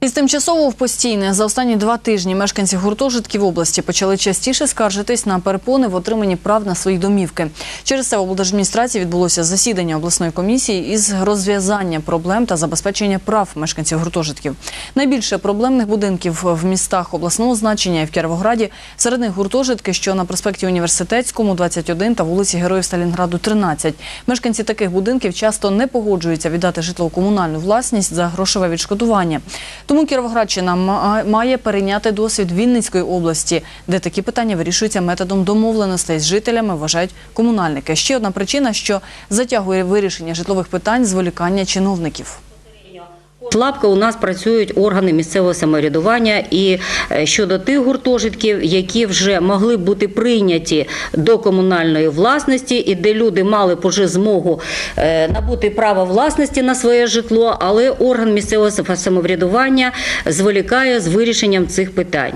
Із тимчасово в постійне за останні два тижні мешканці гуртожитків області почали частіше скаржитись на перепони в отриманні прав на свої домівки. Через це в облдержадміністрації відбулося засідання обласної комісії із розв'язання проблем та забезпечення прав мешканців гуртожитків. Найбільше проблемних будинків в містах обласного значення і в Кіровограді. Серед них гуртожитки, що на проспекті Університетському 21 та вулиці Героїв Сталінграду 13. Мешканці таких будинків часто не погоджуються віддати житлово-комунальну власність за грошове відшкодування. Тому Кіровоградщина ма- має перейняти досвід Вінницької області, де такі питання вирішуються методом домовленостей з жителями, вважають комунальники. Ще одна причина, що затягує вирішення житлових питань зволікання чиновників. Слабко у нас працюють органи місцевого самоврядування і е, щодо тих гуртожитків, які вже могли бути прийняті до комунальної власності, і де люди мали б уже змогу е, набути право власності на своє житло, але орган місцевого самоврядування зволікає з вирішенням цих питань.